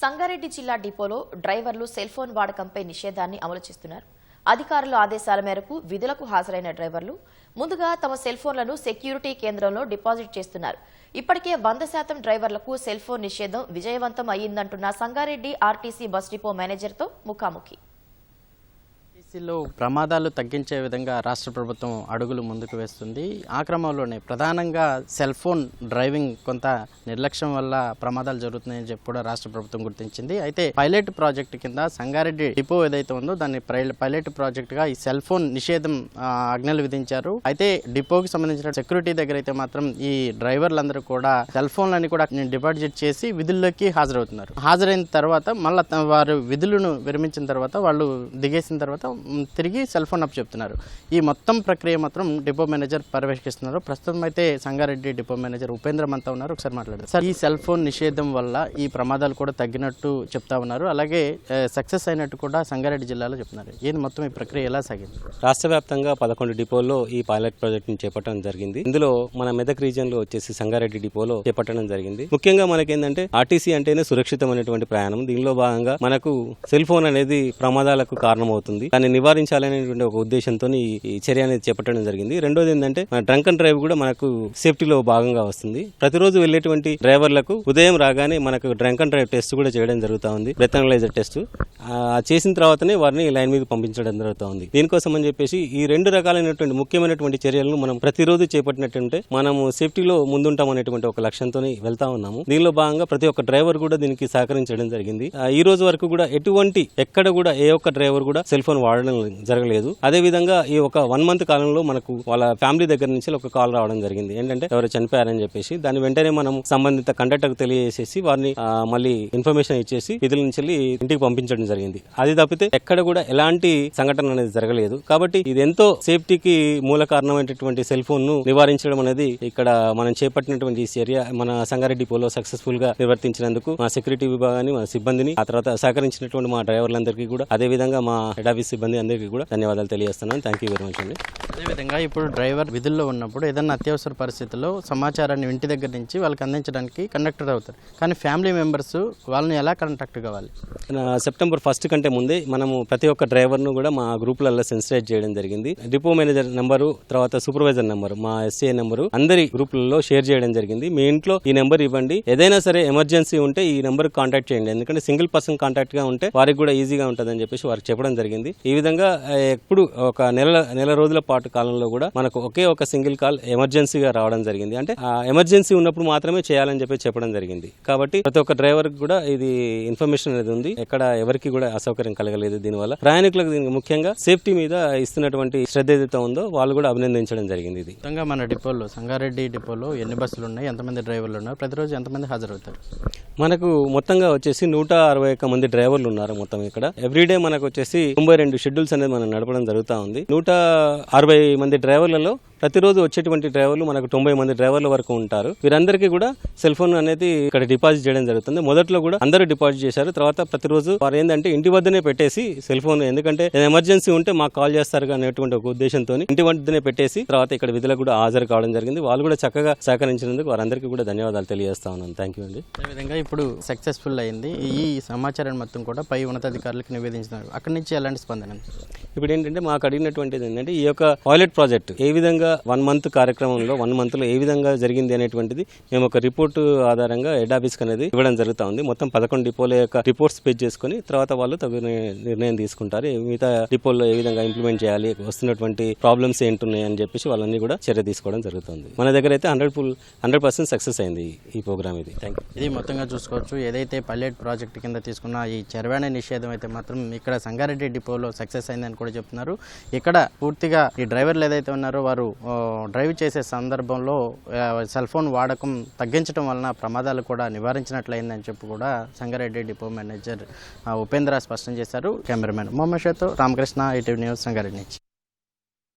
సంగారెడ్డి జిల్లా డిపోలో డ్రైవర్లు సెల్ ఫోన్ వాడకంపై నిషేధాన్ని అమలు చేస్తున్నారు. అధికారుల ఆదేశాల మేరకు విధులకు హాజరైన డ్రైవర్లు ముందుగా తమ సెల్ ఫోన్లను సెక్యూరిటీ కేంద్రంలో డిపాజిట్ చేస్తున్నారు. ఇప్పటికే వంద శాతం డ్రైవర్లకు సెల్ ఫోన్ నిషేధం విజయవంతం అయ్యిందంటున్న సంగారెడ్డి ఆర్టీసీ బస్ డిపో మేనేజర్తో ముఖాముఖి. ఎస్సీలో ప్రమాదాలు తగ్గించే విధంగా రాష్ట్ర ప్రభుత్వం అడుగులు ముందుకు వేస్తుంది. ఆ క్రమంలోనే ప్రధానంగా సెల్ ఫోన్ డ్రైవింగ్ కొంత నిర్లక్ష్యం వల్ల ప్రమాదాలు జరుగుతున్నాయని చెప్పి కూడా రాష్ట్ర ప్రభుత్వం గుర్తించింది. అయితే పైలట్ ప్రాజెక్ట్ కింద సంగారెడ్డి డిపో ఏదైతే ఉందో దాన్ని ప్రై- పైలట్ ప్రాజెక్ట్గా ఈ సెల్ ఫోన్ నిషేధం ఆజ్ఞలు విధించారు. అయితే డిపోకి సంబంధించిన సెక్యూరిటీ దగ్గర అయితే మాత్రం ఈ డ్రైవర్లందరూ కూడా సెల్ ఫోన్లని కూడా డిపాజిట్ చేసి విధుల్లోకి హాజరవుతున్నారు. హాజరైన తర్వాత మళ్ళీ వారు విధులను విరమించిన తర్వాత వాళ్ళు దిగేసిన తర్వాత తిరిగి సెల్ ఫోన్ అప్ చెప్తున్నారు. ఈ మొత్తం ప్రక్రియ మాత్రం డిపో మేనేజర్ పర్యవేక్షిస్తున్నారు. ప్రస్తుతం అయితే సంగారెడ్డి డిపో మేనేజర్ ఉపేంద్ర మంతా ఉన్నారు. ఒకసారి మాట్లాడారు సార్ ఈ సెల్ ఫోన్ నిషేధం వల్ల ఈ ప్రమాదాలు కూడా తగ్గినట్టు చెప్తా ఉన్నారు. అలాగే సక్సెస్ అయినట్టు కూడా సంగారెడ్డి జిల్లాలో చెప్తున్నారు. ఏంది మొత్తం ఈ ప్రక్రియ ఎలా సాగింది? రాష్ట్ర వ్యాప్తంగా పదకొండు డిపోల్లో ఈ పైలట్ ప్రాజెక్ట్ని చేపట్టడం జరిగింది. ఇందులో మన మెదక్ రీజియన్లో వచ్చేసి సంగారెడ్డి డిపోలో చేపట్టడం జరిగింది. ముఖ్యంగా మనకేంటంటే ఆర్టీసీ అంటేనే సురక్షితమైనటువంటి ప్రయాణం. దీనిలో భాగంగా మనకు సెల్ ఫోన్ అనేది ప్రమాదాలకు కారణమవుతుంది. దాన్ని నివారించాలనేటువంటి ఒక ఉద్దేశంతో ఈ చర్య అనేది చేపట్టడం జరిగింది. రెండోది ఏంటంటే మన డ్రంక్ అండ్ డ్రైవ్ కూడా మనకు సేఫ్టీలో భాగంగా వస్తుంది. ప్రతిరోజు వెళ్ళేటువంటి డ్రైవర్లకు ఉదయం రాగానే మనకు డ్రంక్ అండ్ డ్రైవ్ టెస్ట్ కూడా చేయడం జరుగుతూ ఉంది బ్రెత్ అనలైజర్ టెస్ట్. చేసిన తర్వాతనే వారిని లైన్ మీద పంపించడం జరుగుతూ ఉంది. దీనికోసం అని చెప్పేసి ఈ రెండు రకాలైనటువంటి ముఖ్యమైనటువంటి చర్యలను మనం ప్రతిరోజు చేపట్టినట్టుంటే మనము సేఫ్టీలో ముందుంటాం అనేటువంటి ఒక లక్ష్యంతో వెళ్తా ఉన్నాము. దీనిలో భాగంగా ప్రతి ఒక్క డ్రైవర్ కూడా దీనికి సహకరించడం జరిగింది. ఈ రోజు వరకు కూడా ఎటువంటి ఎక్కడ కూడా ఏ ఒక్క డ్రైవర్ కూడా సెల్ ఫోన్ వాడడం జరగలేదు. అదే విధంగా ఈ ఒక వన్ మంత్ కాలంలో మనకు వాళ్ళ ఫ్యామిలీ దగ్గర నుంచి ఒక కాల్ రావడం జరిగింది. ఏంటంటే ఎవరు చనిపోయారని చెప్పేసి దాని వెంటనే మనం సంబంధిత కండక్టర్ తెలియజేసేసి వారిని మళ్ళీ ఇన్ఫర్మేషన్ ఇచ్చేసి విధుల నుంచి ఇంటికి పంపించడం జరిగింది. అది తప్పితే ఎక్కడ కూడా ఎలాంటి సంఘటన అనేది జరగలేదు. కాబట్టి ఇది ఎంతో సేఫ్టీకి మూల కారణమైనటువంటి సెల్ ఫోన్ను నివారించడం అనేది ఇక్కడ మనం చేపట్టినటువంటి ఈ చర్య. మన సంగారెడ్డి పోలో సక్సెస్ఫుల్గా నిర్వర్తించినందుకు మా సెక్యూరిటీ విభాగాన్ని మా సిబ్బందిని ఆ తర్వాత సహకరించినటువంటి మా డ్రైవర్లందరికీ కూడా అదే విధంగా మా హెడ్ ఆఫీస్ సిబ్బంది అందరికీ కూడా ధన్యవాదాలు తెలియజేస్తున్నాను. థ్యాంక్ యూ వెరీ మచ్ అండి అదేవిధంగా ఇప్పుడు డ్రైవర్ విధుల్లో ఉన్నప్పుడు ఏదైనా అత్యవసర పరిస్థితుల్లో సమాచారాన్ని ఇంటి దగ్గర నుంచి వాళ్ళకి అందించడానికి కండక్టర్ అవుతారు. కానీ ఫ్యామిలీ మెంబర్స్ వాళ్ళని ఎలా కాంటాక్ట్ కావాలి? సెప్టెంబర్ ఫస్ట్ కంటే ముందే మనము ప్రతి ఒక్క డ్రైవర్ను కూడా మా గ్రూపులలో సెన్సిటైజ్ చేయడం జరిగింది. డిపో మేనేజర్ నెంబరు తర్వాత సూపర్వైజర్ నెంబర్ మా ఎస్ఏ నెంబరు అందరి గ్రూపులలో షేర్ చేయడం జరిగింది. మీ ఇంట్లో ఈ నెంబర్ ఇవ్వండి. ఏదైనా సరే ఎమర్జెన్సీ ఉంటే ఈ నెంబర్ కాంటాక్ట్ చేయండి. ఎందుకంటే సింగిల్ పర్సన్ కాంటాక్ట్గా ఉంటే వారికి కూడా ఈజీగా ఉంటుందని చెప్పేసి వారికి చెప్పడం జరిగింది. ఈ విధంగా ఎప్పుడు ఒక నెల నెల రోజుల పాటు కాలంలో కూడా మనకు ఒకే ఒక సింగిల్ కాల్ ఎమర్జెన్సీగా రావడం జరిగింది. అంటే ఆ ఎమర్జెన్సీ ఉన్నప్పుడు మాత్రమే చేయాలని చెప్పి చెప్పడం జరిగింది. కాబట్టి ప్రతి ఒక్క డ్రైవర్ కూడా ఇది ఇన్ఫర్మేషన్ అనేది ఉంది. ఎక్కడ ఎవరికి కూడా అసౌకర్యం కలగలేదు దీనివల్ల. ప్రయాణికులకు దీనికి ముఖ్యంగా సేఫ్టీ మీద ఇస్తున్నటువంటి శ్రద్ధ ఏదైతే ఉందో వాళ్ళు కూడా అభినందించడం జరిగింది ఇది. మొత్తంగా మన డిపోలో సంగారెడ్డి డిపోలో ఎన్ని బస్సులు ఉన్నాయి ఎంతమంది డ్రైవర్లు ఉన్నారు ప్రతిరోజు ఎంతమంది హాజరవుతారు? మనకు మొత్తంగా వచ్చేసి నూట అరవై ఒక్క మంది డ్రైవర్లు ఉన్నారు మొత్తం ఇక్కడ. ఎవ్రీడే మనకు వచ్చేసి తొంభై రెండు షెడ్యూల్స్ అనేది మనం నడపడం జరుగుతూ ఉంది. నూట అరవై మంది డ్రైవర్లలో ప్రతిరోజు వచ్చేటువంటి డ్రైవర్లు మనకు తొంభై మంది డ్రైవర్ల వరకు ఉంటారు. వీరందరికీ కూడా సెల్ ఫోన్ అనేది ఇక్కడ డిపాజిట్ చేయడం జరుగుతుంది. మొదట్లో కూడా అందరూ డిపాజిట్ చేశారు. తర్వాత ప్రతిరోజు వారు ఏంటంటే ఇంటి వద్దనే పెట్టేసి సెల్ ఫోన్ ఎందుకంటే ఎమర్జెన్సీ ఉంటే మాకు కాల్ చేస్తారు అనేటువంటి ఒక ఉద్దేశంతో ఇంటి వద్దనే పెట్టేసి తర్వాత ఇక్కడ విధులకు కూడా హాజరు కావడం జరిగింది. వాళ్ళు కూడా చక్కగా సహకరించినందుకు వారందరికీ కూడా ధన్యవాదాలు తెలియజేస్తా ఉన్నాను. థ్యాంక్ యూ అండి. అదేవిధంగా ఇప్పుడు సక్సెస్ఫుల్ అయింది. ఈ సమాచారాన్ని మొత్తం కూడా పై ఉన్నతాధికారులకు నివేదించినారు. అక్కడి నుంచి ఎలాంటి స్పందన? ఇప్పుడు ఏంటంటే మాకు అడిగినటువంటిది ఏంటంటే ఈ యొక్క టాయిలెట్ ప్రాజెక్ట్ ఏ విధంగా వన్ మంత్ కార్యక్రమంలో వన్ మంత్లో ఏ విధంగా జరిగింది అనేటువంటిది మేము ఒక రిపోర్ట్ ఆధారంగా హెడ్ ఆఫీస్ అనేది ఇవ్వడం జరుగుతా ఉంది. మొత్తం పదకొండు డిపోల యొక్క రిపోర్ట్స్ పేజ్ చేసుకుని తర్వాత వాళ్ళు తగు నిర్ణయం తీసుకుంటారు. మిగతా డిపోల్లో ఏ విధంగా ఇంప్లిమెంట్ చేయాలి వస్తున్నటువంటి ప్రాబ్లమ్స్ ఏంటున్నాయి అని చెప్పేసి వాళ్ళని కూడా చర్య తీసుకోవడం జరుగుతుంది. మన దగ్గర అయితే hundred full hundred percent success అయింది ఈ- ప్రోగ్రామ్ ఇది. థ్యాంక్ యూ ఇది మొత్తంగా చూసుకోవచ్చు. ఏదైతే పల్లెట్ ప్రాజెక్ట్ కింద తీసుకున్న ఈ చరవాణి నిషేధం అయితే మాత్రం ఇక్కడ సంగారెడ్డి డిపోలో సక్సెస్ అయిందని కూడా చెప్తున్నారు. ఇక్కడ పూర్తిగా ఈ డ్రైవర్లు ఏదైతే ఉన్నారో వారు డ్రైవ్ చేసే సందర్భంలో సెల్ ఫోన్ వాడకం తగ్గించడం వలన ప్రమాదాలు కూడా నివారించినట్లయిందని చెప్పి కూడా సంగారెడ్డి డిపో మేనేజర్ ఉపేంద్ర స్పష్టం చేశారు. కెమెరామెన్ మొహమ్మద్ షాతో రామకృష్ణ ఈటీవీ న్యూస్ సంగారెడ్డి నుంచి.